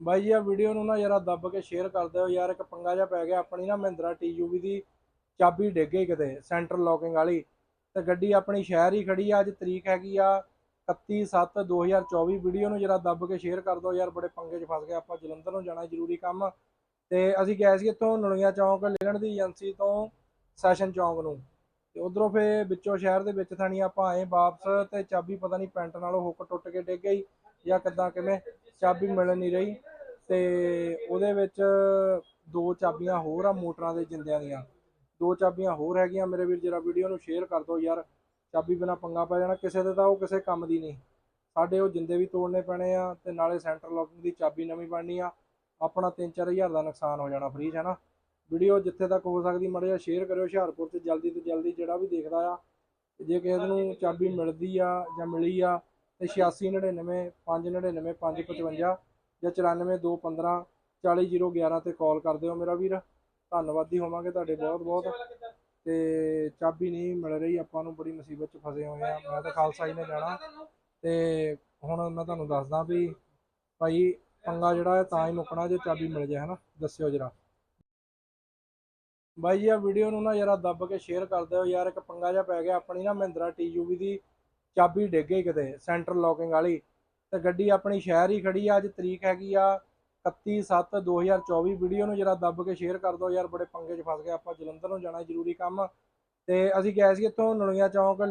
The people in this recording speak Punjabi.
ਬਾਈ ਜੀ ਆ ਵੀਡੀਓ ਨੂੰ ਨਾ ਜਰਾ ਦੱਬ ਕੇ ਸ਼ੇਅਰ ਕਰ ਦਿਓ। ਯਾਰ ਇੱਕ ਪੰਗਾ ਜਿਹਾ ਪੈ ਗਿਆ। ਆਪਣੀ ਨਾ ਮਹਿੰਦਰਾ ਟੀਯੂਵੀ ਦੀ ਚਾਬੀ ਡਿੱਗ ਗਈ ਕਿਤੇ ਸੈਂਟਰ ਲੋਕਿੰਗ ਵਾਲੀ। ਤੇ ਗੱਡੀ ਆਪਣੀ ਸ਼ਹਿਰ ਹੀ ਖੜੀ ਆ। ਅੱਜ ਤਰੀਕ ਹੈਗੀ ਆ 31/7/2024 ਵੀਡੀਓ ਨੂੰ ਜਰਾ ਦੱਬ ਕੇ ਸ਼ੇਅਰ ਕਰ ਦਿਓ। ਯਾਰ ਬੜੇ ਪੰਗੇ 'ਚ ਫਸ ਗਏ। ਆਪਾਂ ਜਲੰਧਰ ਨੂੰ ਜਾਣਾ ਜ਼ਰੂਰੀ ਕੰਮ। ਤੇ ਅਸੀਂ ਗਏ ਸੀ ਇੱਥੋਂ ਨਲੂਆਂ ਚੌਂਕ ਲੈਣ ਦੀ ਏਜੰਸੀ ਤੋਂ ਸੈਸ਼ਨ ਚੌਂਕ ਨੂੰ। ਤੇ ਉਧਰੋਂ ਫੇ ਵਿੱਚੋਂ ਸ਼ਹਿਰ ਦੇ ਵਿੱਚ ਥਾਣੀ ਆਪਾਂ ਆਏ ਵਾਪਸ ਤੇ ਚਾਬੀ ਪਤਾ ਨਹੀਂ ਪੈਂਟ ਨਾਲੋਂ ਹੁੱਕ ਟੁੱਟ ਕੇ ਡਿੱਗ ਗਈ ਜਾਂ ਕਿੱਦਾਂ ਕਿਵੇਂ। ਚਾਬੀ ਮਿਲ ਨਹੀਂ ਰਹੀ। ਤੇ ਉਹਦੇ ਵਿੱਚ ਦੋ ਚਾਬੀਆਂ ਹੋਰ ਆ ਮੋਟਰਾਂ ਦੇ ਜਿੰਦਿਆਂ ਦੀਆਂ। ਦੋ ਚਾਬੀਆਂ ਹੋਰ ਹੈਗੀਆਂ ਮੇਰੇ ਵੀਰ, ਜਰਾ ਵੀਡੀਓ ਨੂੰ ਸ਼ੇਅਰ ਕਰ ਦਿਓ ਯਾਰ। ਚਾਬੀ ਬਿਨਾ ਪੰਗਾ ਪੈ ਜਾਣਾ। ਕਿਸੇ ਦੇ ਤਾਂ ਉਹ ਕਿਸੇ ਕੰਮ ਦੀ ਨਹੀਂ। ਸਾਡੇ ਉਹ ਜਿੰਦੇ ਵੀ ਤੋੜਨੇ ਪੈਣੇ ਆ ਤੇ ਨਾਲੇ ਸੈਂਟਰ ਲੌਕਿੰਗ ਦੀ ਚਾਬੀ ਨਵੀਂ ਬਣਨੀ ਆ। ਆਪਣਾ 3-4000 ਦਾ ਨੁਕਸਾਨ ਹੋ ਜਾਣਾ ਫ੍ਰੀ 'ਚ, ਹੈ ਨਾ? ਵੀਡੀਓ ਜਿੱਥੇ ਤੱਕ ਹੋ ਸਕਦੀ, ਮਾੜਾ ਜਿਹਾ ਸ਼ੇਅਰ ਕਰਿਓ ਹੁਸ਼ਿਆਰਪੁਰ 'ਚ, ਜਲਦੀ ਤੋਂ ਜਲਦੀ ਜਿਹੜਾ ਵੀ ਦੇਖਦਾ ਆ। ਜੇ ਕਿਸੇ ਨੂੰ ਚਾਬੀ ਮਿਲਦੀ ਆ ਜਾਂ ਮਿਲੀ ਆ ਤੇ 8699 599 555 ਜਾਂ 94215 40011 ਤੇ ਕਾਲ ਕਰ ਦਿਓ ਮੇਰਾ ਵੀਰ। ਧੰਨਵਾਦੀ ਹੋਵਾਂਗੇ ਤੁਹਾਡੇ ਬਹੁਤ ਬਹੁਤ। ਤੇ ਚਾਬੀ ਨਹੀਂ ਮਿਲ ਰਹੀ, ਆਪਾਂ ਨੂੰ ਬੜੀ ਮੁਸੀਬਤ 'ਚ ਫਸੇ ਹੋਏ ਆ ਮੈਂ ਤਾਂ ਖਾਲਸਾ ਹੀ ਨੇ ਜਾਣਾ। ਤੇ ਹੁਣ ਮੈਂ ਤੁਹਾਨੂੰ ਦੱਸਦਾ ਵੀ ਭਾਈ ਪੰਗਾ ਜਿਹੜਾ ਹੈ ਤਾਂ ਹੀ ਮੁੱਕਣਾ ਜੇ ਚਾਬੀ ਮਿਲ ਜਾਏ, ਹਨਾ? ਦੱਸਿਓ ਜਰਾ। ਬਾਈ ਜੀ ਆ ਵੀਡੀਓ ਨੂੰ ਨਾ ਜਰਾ ਦੱਬ ਕੇ ਸ਼ੇਅਰ ਕਰ ਦਿਓ। ਯਾਰ ਇੱਕ ਪੰਗਾ ਜਿਹਾ ਪੈ ਗਿਆ। ਆਪਣੀ ਨਾ ਮਹਿੰਦਰਾ ਟੀਯੂਵੀ ਦੀ ਚਾਬੀ ਡਿੱਗ ਗਈ ਕਿਤੇ ਸੈਂਟਰ ਲੌਕਿੰਗ ਵਾਲੀ। ਤੇ ਗੱਡੀ ਆਪਣੀ ਸ਼ਹਿਰ ਹੀ ਖੜੀ ਆ, ਅੱਜ ਤਰੀਕ ਹੈਗੀ ਆ 31/7/2024 ਵੀਡੀਓ ਨੂੰ ਜਰਾ ਦੱਬ ਕੇ ਸ਼ੇਅਰ ਕਰ ਦਿਓ ਯਾਰ, ਬੜੇ ਪੰਗੇ 'ਚ ਫਸ ਗਏ ਆਪਾਂ, ਜਲੰਧਰ ਨੂੰ ਜਾਣਾ ਜ਼ਰੂਰੀ ਕੰਮ। ਤੇ ਅਸੀਂ ਗਏ ਸੀ ਇੱਥੋਂ ਨਲੂਆਂ ਚੌਂਕ